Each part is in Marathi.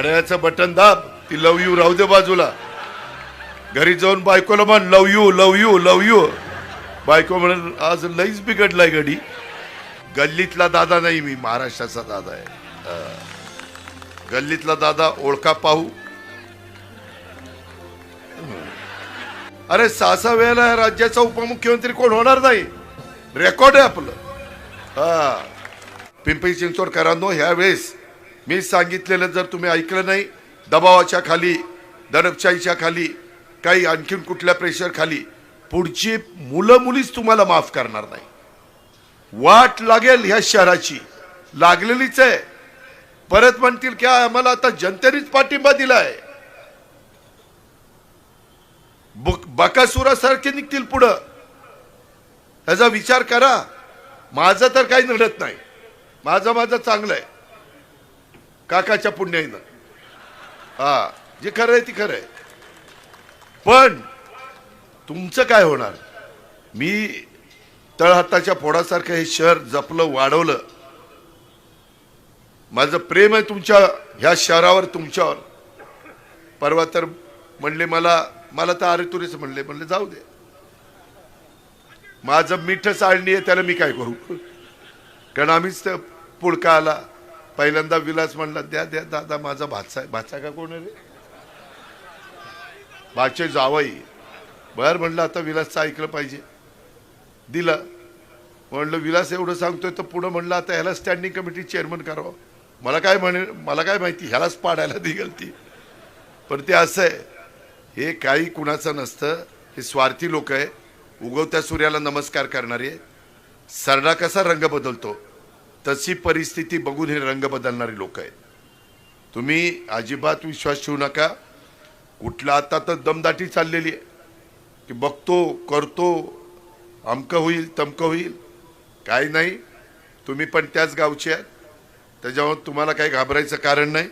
घड्याळाचं बटन दाब ती लव यू राहू दे बाजूला. घरी जाऊन बायकोला म्हण love you love you love you. बायको म्हणून आज लईच बिघडलाय घडी गल्लीतला दादा नाही मी महाराष्ट्राचा दादा आहे. गल्लीतला दादा ओळखा पाहू. अरे सहा सहा वेळेला राज्याचा उपमुख्यमंत्री कोण होणार नाही? रेकॉर्ड आहे आपलं. हा. पिंपरी चिंचवडकरांनो ह्या वेळेस मी सांगितलेलं जर तुम्ही ऐकलं नाही दबावाच्या खाली दडपशाहीच्या खाली काही आणखीन कुठल्या प्रेशर खाली पुढची मुलं मुलीच तुम्हाला माफ करणार नाही. वाट लागेल ह्या शहराची. लागलेलीच आहे. परत म्हणतील की आम्हाला आता जनतेनेच पाठिंबा दिलाय. बकासुरासारखे निघतील पुढं. ह्याचा विचार करा. माझं तर काही नडत नाही. माझं माझं चांगलं आहे. काकाच्या पुण्याईनं. हा जे खरं आहे ती खरं आहे. पण तुमचं काय होणार? मी तळहाताच्या फोडासारखं हे शहर जपलं वाढवलं. माझं प्रेम आहे तुमच्या ह्या शहरावर तुमच्यावर. परवा तर म्हणले मला मला तर आरेतुरेच म्हणले म्हणले जाऊ दे. माझं मिठ चाळणी आहे त्याला मी काय करू? कारण आम्हीच तर पुळका आला. पहिल्यांदा विलास म्हणला द्या द्या दादा माझा भाचा भाचा का कोण रे? भाचे जावई. बर म्हणलं आता विलासचं ऐकलं पाहिजे. दिलं. म्हणलं विलास एवढं सांगतोय तर पुढं म्हणलं आता ह्याला स्टँडिंग कमिटी चेअरमन करावं. मला काय म्हणे मला काय माहिती ह्यालाच पाडायला दिगल ती. पण ते असं आहे हे काही कुणाचं नसतं हे स्वार्थी लोक आहे. उगवत्या सूर्याला नमस्कार करणारे. सरडा कसा रंग बदलतो? तशी परिस्थिती बघून हे रंग बदलणारी लोक आहेत. तुम्ही अजिबात विश्वास ठेवू नका. कुठला आता तर दमदाटी चाललेली आहे. की बघतो करतो अमकं होईल तमकं होईल. काही नाही. तुम्ही पण त्याच गावचे आहात. त्याच्यामुळे तुम्हाला काही घाबरायचं कारण नाही.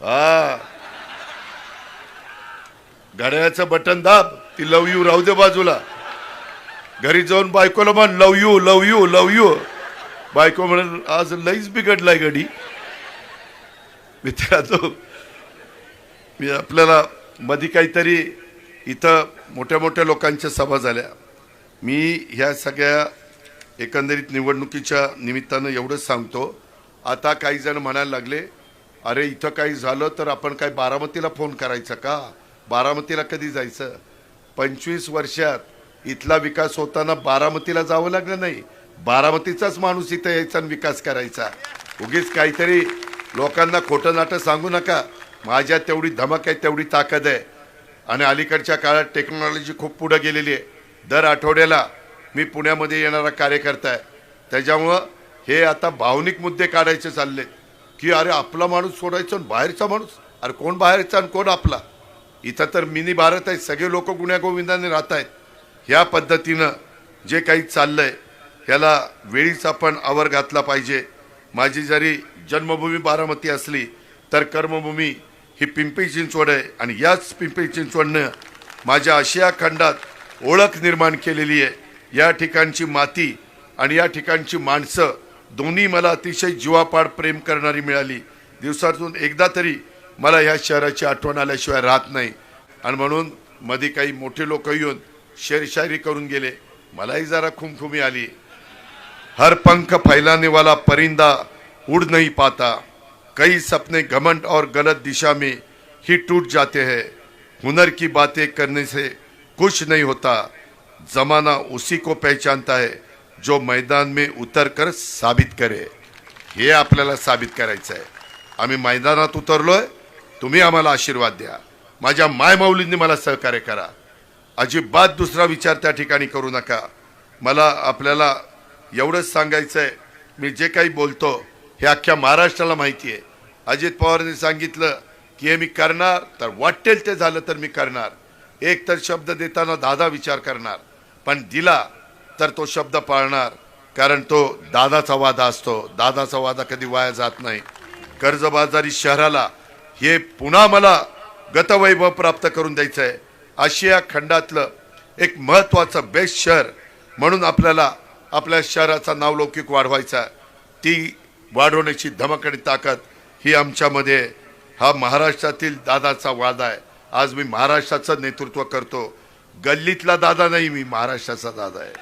हा. घड्याळाचं बटन दाब ती लव यू राहू दे बाजूला. घरी जाऊन बायकोला म्हण love you love you love you. बायको म्हणून आज लईच बिघडलाय घडी मित्रांनो मी आपल्याला मधी काहीतरी इथं मोठ्या मोठ्या लोकांच्या सभा झाल्या. मी ह्या सगळ्या एकंदरीत निवडणुकीच्या निमित्तानं एवढंच सांगतो. आता काही जण म्हणायला लागले अरे इथं काही झालं तर आपण काय बारामतीला फोन करायचा का? बारामतीला कधी जायचं? पंचवीस वर्षात इथला विकास होताना बारामतीला जावं लागलं नाही. बारामतीचाच माणूस इथं यायचा आणि विकास करायचा. उगीच काहीतरी लोकांना खोटं नाटं सांगू नका. माझ्या तेवढी धमक आहे तेवढी ताकद आहे. आणि अलीकडच्या काळात टेक्नॉलॉजी खूप पुढं गेलेली आहे. दर आठवड्याला मी पुण्यामध्ये येणारा कार्यकर्ता आहे. त्याच्यामुळं हे आता भावनिक मुद्दे काढायचे चालले की अरे आपला माणूस सोडायचा आणि बाहेरचा माणूस? अरे कोण बाहेरचा आणि कोण आपला? इथं तर मिनी भारत आहे सगळे लोक गुण्यागोविंदाने राहत आहेत ह्या पद्धतीनं जे काही चाललंय ह्याला वेळीच आपण आवर घातला पाहिजे. माझी जरी जन्मभूमी बारामती असली तर कर्मभूमी ही पिंपरी चिंचवड आहे आणि याच पिंपरी चिंचवडनं माझ्या आशिया खंडात ओळख निर्माण केलेली आहे. या ठिकाणची माती आणि या ठिकाणची माणसं दोन्ही मला अतिशय जीवापाड प्रेम करणारी मिळाली. दिवसातून एकदा तरी मला या शहराची आठवण आल्याशिवाय राहत नाही. आणि म्हणून मध्ये काही मोठे लोक येऊन शेरशायरी करून गेले. मलाही जरा खुमखुमी आली. हर पंख फैलाने वाला परिंदा उड़ नहीं पाता. कई सपने घमंड और गलत दिशा में ही टूट जाते हैं. हुनर की बातें करने से कुछ नहीं होता. जमाना उसी को पहचानता है जो मैदान में उतर कर साबित करे. हे आपल्याला साबित करायचं आहे. आम्ही मैदानात उतरलोय तुम्ही आम्हाला आशीर्वाद द्या. माझ्या मायमाऊलींनी मला सहकार्य करा. अजिबात दुसरा विचार त्या ठिकाणी करू नका. मला आपल्याला एवढंच सांगायचं आहे मी जे काही बोलतो हे अख्ख्या महाराष्ट्राला माहिती आहे. अजित पवारांनी सांगितलं की हे मी करणार तर वाटेल ते झालं तर मी करणार. एक तर शब्द देताना दादा विचार करणार पण दिला तर तो शब्द पाळणार कारण तो दादाचा वादा असतो. दादाचा वादा कधी वाया जात नाही. कर्जबाजारी शहराला हे पुन्हा मला गतवैभव प्राप्त करून द्यायचं आहे आशिया खंडातलं एक महत्वाचं बेस्ट शहर म्हणून आपल्याला आपल्या शहराचा नावलौकिक वाढवायचा ती वाढवण्याची धमक आणि ताकद ही आमच्यामध्ये आहे. हा महाराष्ट्रातील दादाचा वादा आहे. आज मी महाराष्ट्राचं नेतृत्व करतो. गल्लीतला दादा नाही मी महाराष्ट्राचा दादा आहे.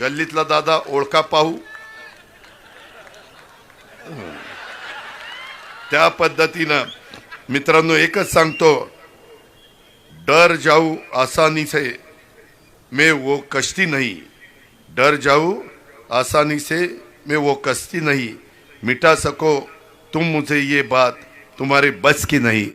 गल्लीतला दादा ओळखा पाहू. त्या पद्धतीनं मित्रांनो एकच सांगतो डर जाऊ आसानी से मे वो कश्ती नहीं. डर जाऊ आसानी से मैं वो कश्ती नहीं. मिटा सको तुम मुझे ये बात तुम्हारे बस की नहीं.